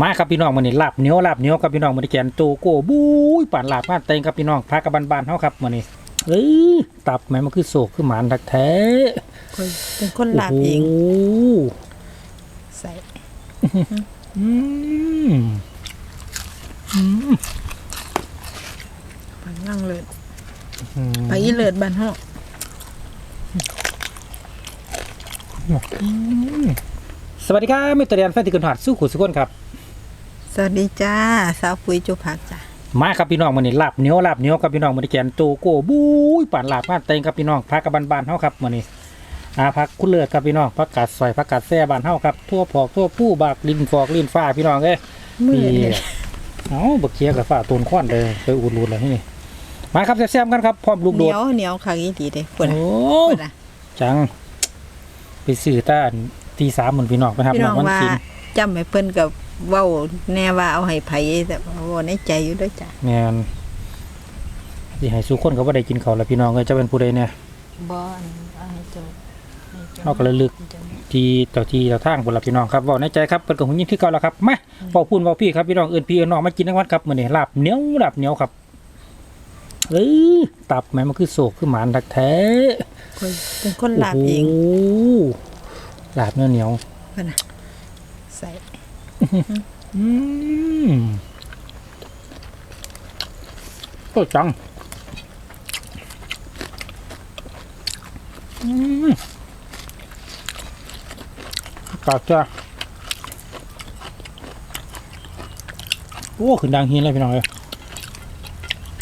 มาครับพี่น้องมันนี่ลาบเนียวลาบเนียวครับพี่น้องมันนี่แกนโตโก้บุ้ยป่านลาบมาเต็งครับพี่น้องพากับบ้านๆเฮาครับมันนี่เอ้ยตับแม่มันคือโศกคือหมานทักแท้คนเป็นคนลาบเองใส่อืมอืมผันั่งเลิศอืมผักอีเลิศบ้านเฮาสวัสดีครับมิตรเรียนแฟนที่กินหอดสู้ขุดสุกคนครับ สวัสดีจ้าสาวปุ๋ยจุผักจ้ะมาครับพี่น้องมันนี่ลาบเหนียวลาบเหนียวครับพี่น้องมันนี่แกนโตโก้บุ้ยป่านลาบมาเต็งครับพี่น้องพากับบ้านๆเฮาครับมันนี่อาพักคุณเลิศครับพี่น้องผักกาดซอยผักกาดแซ่บ้านเฮาครับทั่วพอกทั่วผู้บากลินฟอกลินฟ้าพี่น้องเอ้ยมือนี่เนี่ยเอ้าบักเคียกับฝ้าตูนควันเลยไปอุดรูดเลยนี่มาครับแซ่บๆกันครับพร้อมลูกเหโดนีดยวเหนียวคักอีดีเด้คนน่ะโอ้คนน่ะจังไปซื้อต้านตีสามหมื่นพี่น้องไปครับพี่น้องวันว่ากินจำให้เพิ่นกับ เว้าแน่ว่าเอาให้ไผแต่ว่าในใจอยู่ด้วยจ้ะแมนที่ให้สุคนก็บ่ได้กินเขาวแล้วพี่น้องก็จะเป็นผู้ใดเนี่ยบ่เอาให้จบเอาก็ระลึกที่เต่าที่เต่าทางบนละพี่น้องครับเว่าในใจครับเป็นกับหุ่นยิ่งที่เก่าแล้วครับมาเว้าพูนเว้าพี่ครับพี่น้องเอินพี่เอินน้องมากินทั้งวันครับมื้อนี้ลาบเหนียวลาบเหนียวครับเอ้ยตับแม่มันคือโศกคือหมานทักแท้คนเป็นคนลาบเองโอ้โหลาบเนื้อเหนียวคนน่ะใส่ อืมโคตรจังอืมปากจ้าโอ้ขึ้นดังเฮียนเลยพี่น้องเลย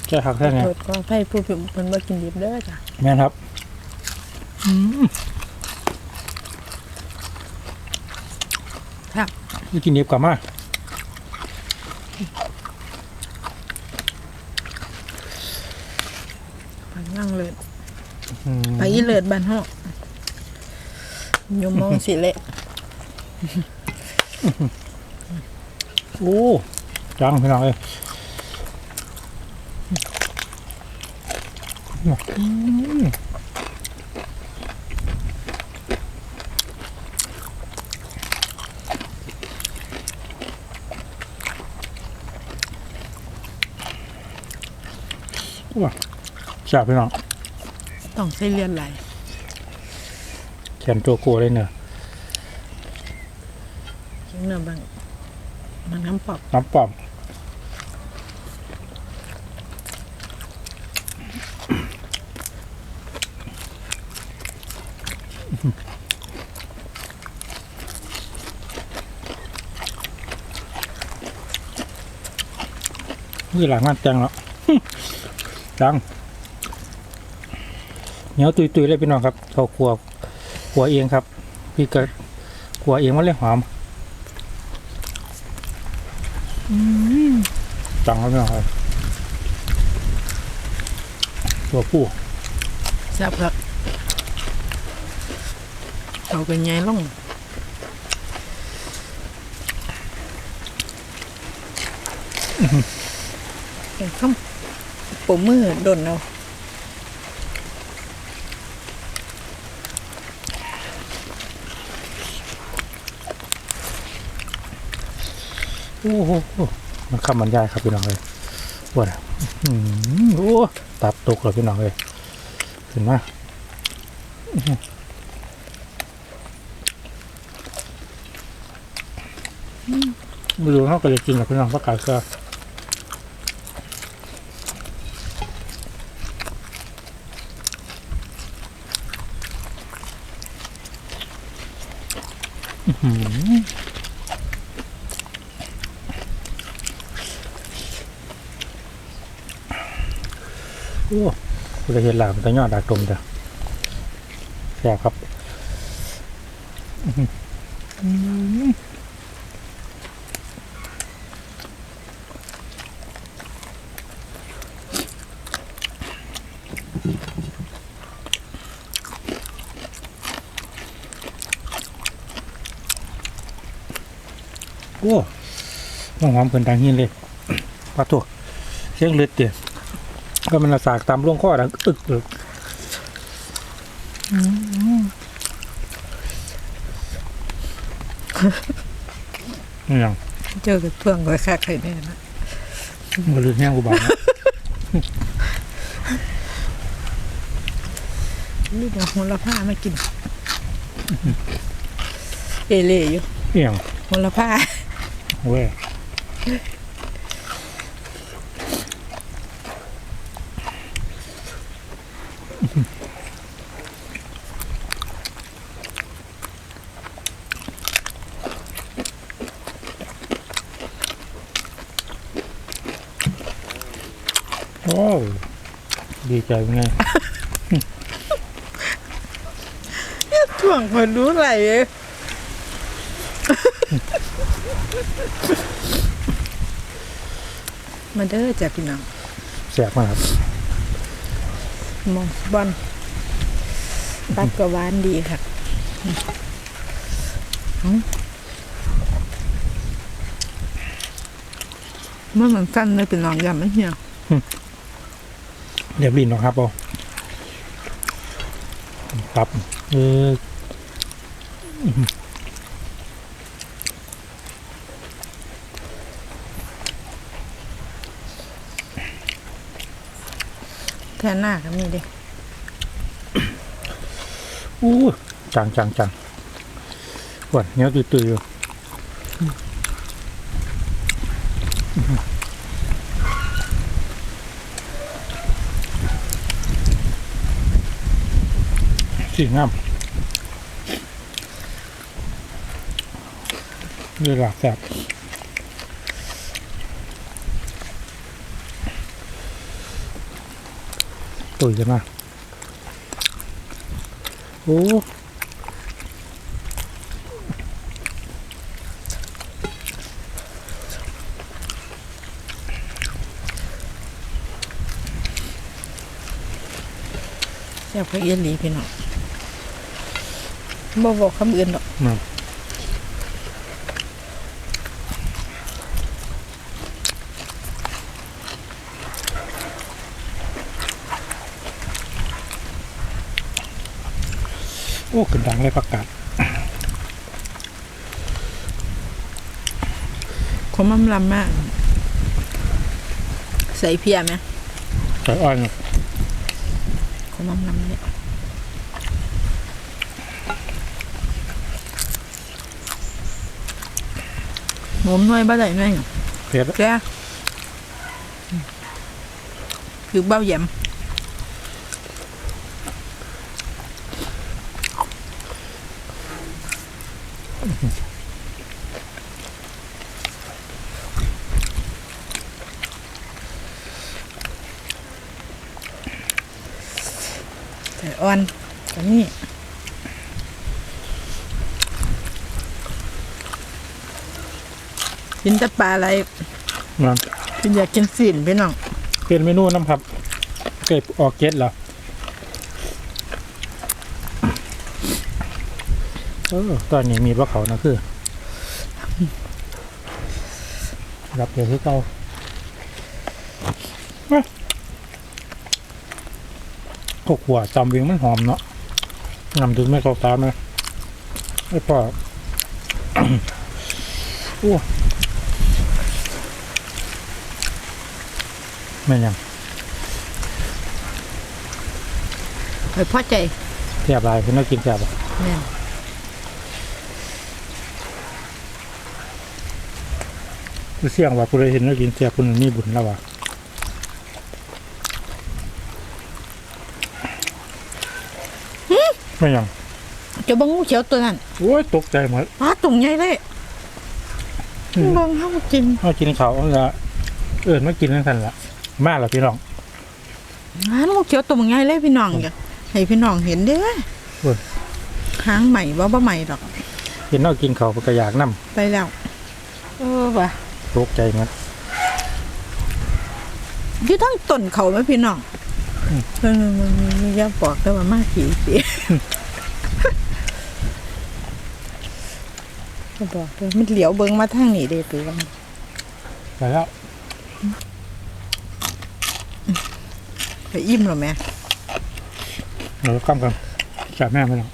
ใช่หักแท้ไงโทษก็ไผผู้เพิ่นบ่กินดิบเด้อจ้ะแม่นครับอืมครับ นี่กินเดียบกลับมาผักนั่งเลิศอืมผักอีเลิศบ้านเฮาอยู่มองสิเละโอ้จังพี่น้องเอ้ยอืม ว้าจับพี่น้องต้องใช้เลือดไหลแขนโจโกเลยเนอะจังเนื้อบางมันน้ำปอบน้ำปอมนี่หลังงานจังแล้ว จังเหนียวตุยๆเลยพี่น้องครับเขาขัวขัวเองครับพี่ก็ขัวเองมันเลยหอมจังแล้วพี่น้องครับตัวผู้แซ่บครับเอาเป็นไงล่องเป็นข้าม ปมมือดนเอาโอ้โหมันคำบรรยายครับพี่น้องเลยปวดอะอื้อหือโอ้ตับตกเลยพี่น้องเลยเห็นไหมไม่รู้เขาก็เลยกินกับพี่น้องประกาศก็อื้อหือ โอ้คุณเห็นหลามนก็ยอดดากตมจ้ะแซ่บครับอืม โอ้น้องหอมเพิ่นดังหินเลยปลาตัวเสียงเลือดเตี๋ยก็มันละสากตามร่วงข้อดังอึกอึกนี่ยังเจอกับเพื่อนก็คักใครแน่นะมันลืมแห้งกูบอกนะนี่เดี๋ยวโหระพามากิน เอเล่อยู่เอี่ยงโหระพา เว้ยโอ้ยดีใจเป็ นไงช่วงคนรู้อะไรเอ้ยมาเด้อจ้ะพี่น้องแสบมากครับมองบอลตัดกระวานดีค่ะอืมเมื่อมันสั้นเลยเป็นน้องยำมันเหี่ยวเรียบรีนเนาะครับเอาครับเออ แค่หน้าก็มีเด้อู้จังจังจังหวานเนี้ยตื่นตื่นอยู่สีงามเรือหลักแสบ ตุยกันมาโอ้แซ่บพระเอียนหลีพี่น้องบ่บอกคำอื่นหรอก โอ้ขึ้นดังเลยประกาศขมมันลำมาก ใส่เพียไหมใส่อ้อยขมมันลำเนี่ยหอมหน่อยบ่ได้หน่อยเผ็ดแกคือเบ้าแยม แต่อ่อนกันนี่กินแต่ปลาอะไรมันกินอยากกินสินพี่น้องเป็นเมนูน้ำครับ เก็บออกเก็ตเหรอเออตอนนี้มีว่าเขานะคือรับเดี๋ยวคือเก่ามา ข้าวขัวจำเวียงมันหอมเนาะนำถึงไม่เข้าตาไหมไอ้ปอโอ้แม่นยังไปพอใจแซ่บหลายคุณน่ากินแซ่บอะแม่นเสี่ยงว่าผู้ใดเห็นน่ากินแซ่บคุณมีบุญแล้วว่ะ แม่นยังเจ้าบังงูเขียวตัวนั้นโอ้ยตกใจหมดอ้าตรงใหญ่เลยอืมบังเฮากินมากินเขาวเอาละเอิญมากินนั่นกันละมาแล้วพี่น้องอ้างูเขียวตัวบังใหญ่เลยพี่น้องอย่าให้พี่น้องเห็นเด้อโอ้ยหางใหม่บ่บ่ใหม่ดอกเห็นน้องกินเขาวก็อยากนํไปแล้วเออว่ะตกใจหมดอยู่ทั้งต้นเขาไหมพี่น้องอืม เพิ่นมันมีย่าบอกแต่ว่ามากขี่เสียก็บอกเลยมันเหลียวเบิ้งมาทางนี้เด้ตัวมันไปแล้วไปอิ่มหรอแม่เรวกำกันจับแม่ไปแล้ว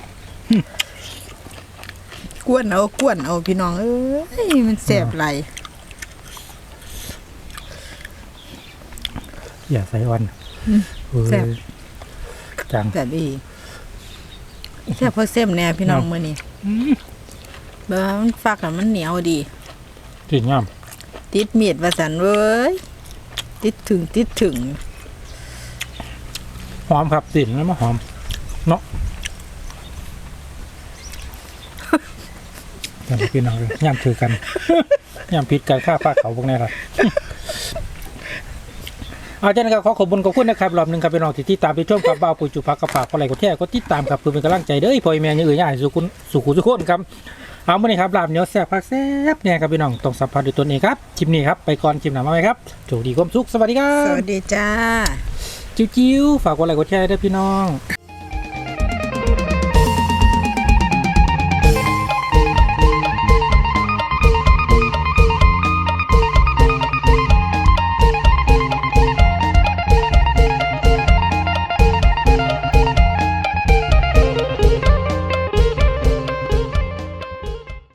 กวนเอากวนเอาพี่น้องเอ้ยมันแสบไหลอย่าใส่วัน แซ่บ จังแต่ดีแซ่บเพราะเส้มแน่พี่น้องอืมมื้อนี้เบิ่งมันฟักอะมันเหนียวดีกินย่ติดมีดว่าสันเว้ย ติดถึงติดถึงำหอมครับสินแล้วมาหอม เนาะย่ำพี่น้องเลยย่ำถือกันย่ำพิษกันฆ่าป้าเขาพวกนี้ครับ เอาจารย์ครับขอขอบคุณขอบคุณนะครับรอบหนึ่งครับพี่น้องที่ติดตามไปชมกับบ่าวปุ๋ยจุภากับฝากอะไรก็แท้ก็ติดตามครับเพื่อเป็นกำลังใจเด้อพ่อแม่ยังเอ่ยย่ายสุขุนสุขุสุขนครับเอามื่อนี้ครับลาบเหนียวแซ่บผักแซ่บเนี่ยครับพี่น้องต้องสัมผัสด้วยตนเองครับคลิปนี้ครับไปก่อนคลิปหน้ามาไหมครับโชคดีความสุขสวัสดีครัสบวัสดีจ้า จิ้วๆฝากกดไลค์กดแชร์ด้วยพี่น้อง